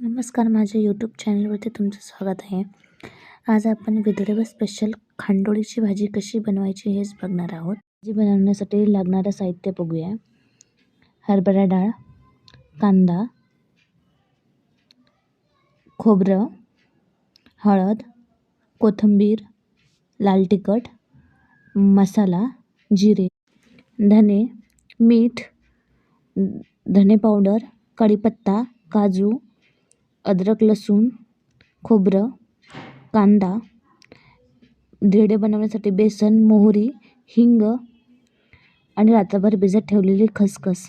नमस्कार माझ्या यूट्यूब चॅनलवरती तुमचं स्वागत आहे. आज आपण विदर्भ स्पेशल खांडोळीची भाजी कशी बनवायची हेच बघणार आहोत. भाजी बनवण्यासाठी लागणारं साहित्य बघूया. हरभरा डाळ कांदा खोबरं हळद कोथिंबीर लाल तिखट मसाला जिरे धने मीठ धने पावडर कढीपत्ता काजू अद्रक लसूण खोबरं कांदा धिरडे बनवण्यासाठी बेसन मोहरी हिंग आणि रात्रभर भिजत ठेवलेली खसखस.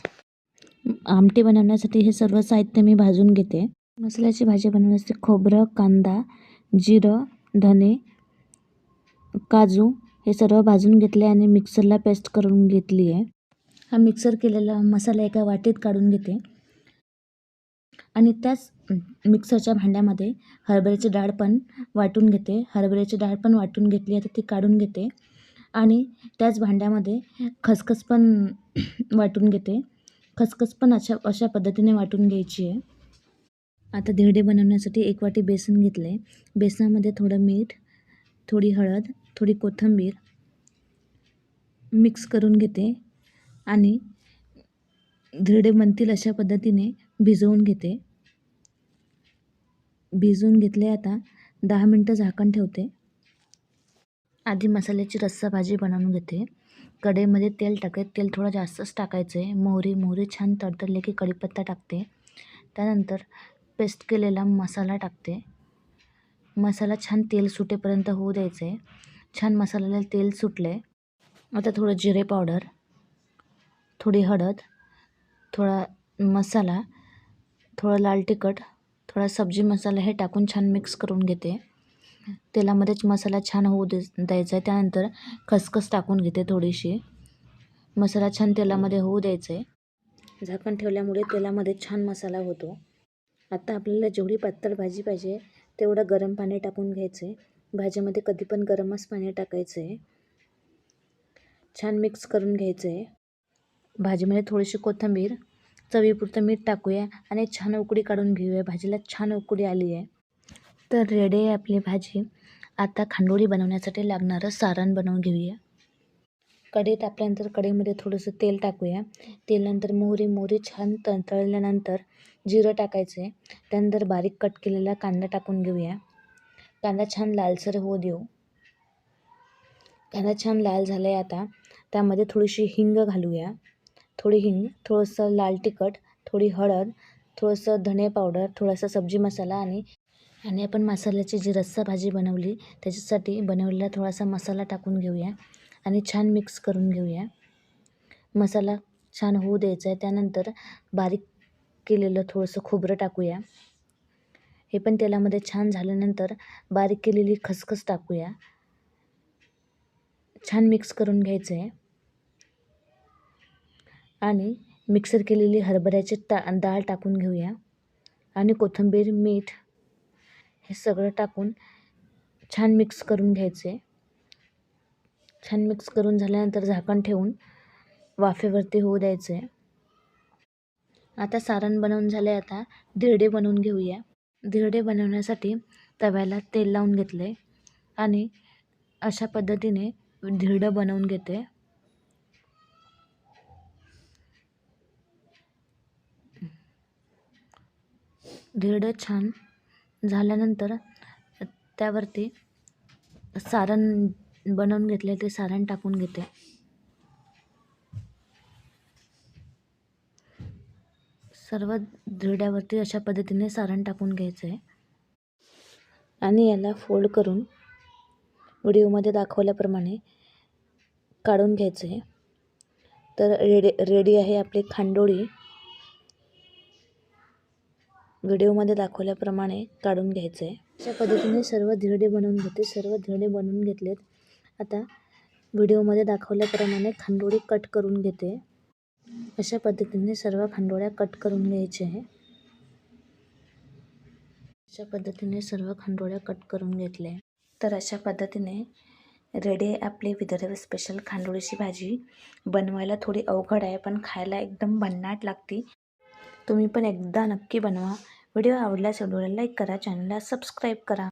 आमटी बनवण्यासाठी हे सर्व साहित्य मी भाजून घेते. मसाल्याची भाजी बनवण्यासाठी खोबरं कांदा जिरं धने काजू हे सर्व भाजून घेतले आणि मिक्सरला पेस्ट करून घेतली आहे हा मिक्सर केलेला मसाला एका वाटीत काढून घेते. आणि त्याच मिक्सरच्या भांड्यामध्ये हरभऱ्याची डाळ पण वाटून घेते. हरभऱ्याची डाळ पण वाटून घेतली आता ती काढून घेते. आणि त्याच भांड्यामध्ये खसखस पण वाटून घेते. खसखस पण अशा अशा पद्धतीने वाटून घ्यायची आहे. आता धिरडे बनवण्यासाठी एक वाटी बेसन घेतले बेसनामध्ये थोडं मीठ थोडी हळद थोडी कोथिंबीर मिक्स करून घेते. आणि धिरडे बनतील अशा पद्धतीने भिजवून घेते. भिजवून घेतले आता. दहा मिनटं झाकण ठेवते. आधी मसाल्याची रस्सा भाजी बनवून घेते. कढईमध्ये तेल टाकते. तेल थोडं जास्तच टाकायचं आहे मोहरी मोहरी छान तडतडले की कढीपत्ता टाकते. त्यानंतर पेस्ट केलेला मसाला टाकते. मसाला छान तेल सुटेपर्यंत होऊ द्यायचं आहे छान मसाल्याला तेल सुटले आता थोडं जिरे पावडर थोडी हळद थोडा मसाला थोडं लाल तिखट थोडा सब्जी मसाला हे टाकून छान मिक्स करून घेते. तेलामध्येच मसाला छान होऊ दे द्यायचा आहे त्यानंतर खसखस टाकून घेते थोडीशी. मसाला छान तेलामध्ये होऊ द्यायचं आहे झाकण ठेवल्यामुळे तेलामध्ये छान मसाला होतो. आता आपल्याला जेवढी पातळ भाजी पाहिजे तेवढं गरम पाणी टाकून घ्यायचं आहे भाजीमध्ये कधी पण गरमच पाणी टाकायचं आहे छान मिक्स करून घ्यायचं आहे भाजीमध्ये थोडीशी कोथिंबीर चवीपुरतं मीठ टाकूया आणि छान उकडी काढून घेऊया. भाजीला छान उकडी आली आहे. तर रेडी आहे आपली भाजी. आता खांडोळी बनवण्यासाठी लागणारं सारण बनवून घेऊया. कढई टाकल्यानंतर कढईमध्ये थोडंसं तेल टाकूया. तेलानंतर मोहरी मोहरी छान तळल्यानंतर जिरं टाकायचं. आहे त्यानंतर बारीक कट केलेला कांदा टाकून घेऊया. कांदा छान लालसर होऊ देऊ. कांदा छान लाल झाला आहे आता. त्यामध्ये थोडीशी हिंग घालूया. थोडी हिंग थोडंसं लाल तिखट थोडी हळद थोडंसं धणे पावडर थोडासा सब्जी मसाला आणि आणि आपण मसाल्याची जी रस्सा भाजी बनवली त्याच्यासाठी बनवलेला थोडासा मसाला टाकून घेऊया आणि छान मिक्स करून घेऊया. मसाला छान होऊ द्यायचा आहे त्यानंतर बारीक केलेलं थोडंसं खोबरं टाकूया. हे पण तेलामध्ये छान झाल्यानंतर बारीक केलेली खसखस टाकूया. छान मिक्स करून घ्यायचं आहे. आणि मिक्सर केलेली हरभऱ्याची टा डाळ टाकून घेऊया. आणि कोथिंबीर मीठ हे सगळं टाकून छान मिक्स करून घ्यायचे. छान मिक्स करून झाल्यानंतर झाकण ठेवून वाफेवरती होऊ द्यायचे. आता सारण बनवून झाले आता धिरडे बनवून घेऊया. धिरडे बनवण्यासाठी तव्याला तेल लावून घेतले आणि अशा पद्धतीने धिरडं बनवून घेते. धिरडं छान झाल्यानंतर त्यावरती सारण बनवून घेतले ते सारण टाकून घेते. सर्व धिरड्यावरती अशा पद्धतीने सारण टाकून घ्यायचं आहे आणि याला फोल्ड करून व्हिडिओमध्ये दाखवल्याप्रमाणे काढून घ्यायचं आहे तर रेडी रेडी आहे आपली खांडोळी. व्हिडिओमध्ये दाखवल्याप्रमाणे काढून घ्यायचं आहे. अशा पद्धतीने सर्व धिरडे बनवून घेते सर्व धिरडे बनवून घेतलेत. आता व्हिडिओमध्ये दाखवल्याप्रमाणे खांडोळी कट करून घेते. अशा पद्धतीने सर्व खांडोळ्या कट करून घ्यायचे आहे. अशा पद्धतीने सर्व खांडोळ्या कट करून घेतल्या तर अशा पद्धतीने रेडी आहे आपली विदर्भ स्पेशल खांडोळीची भाजी बनवायला थोडी अवघड आहे पण खायला एकदम भन्नाट लागते. तुम्ही पण एकदा नक्की बनवा. व्हिडिओ आवडल्यास व्हिडिओला लाईक करा चॅनलला सबस्क्राईब करा.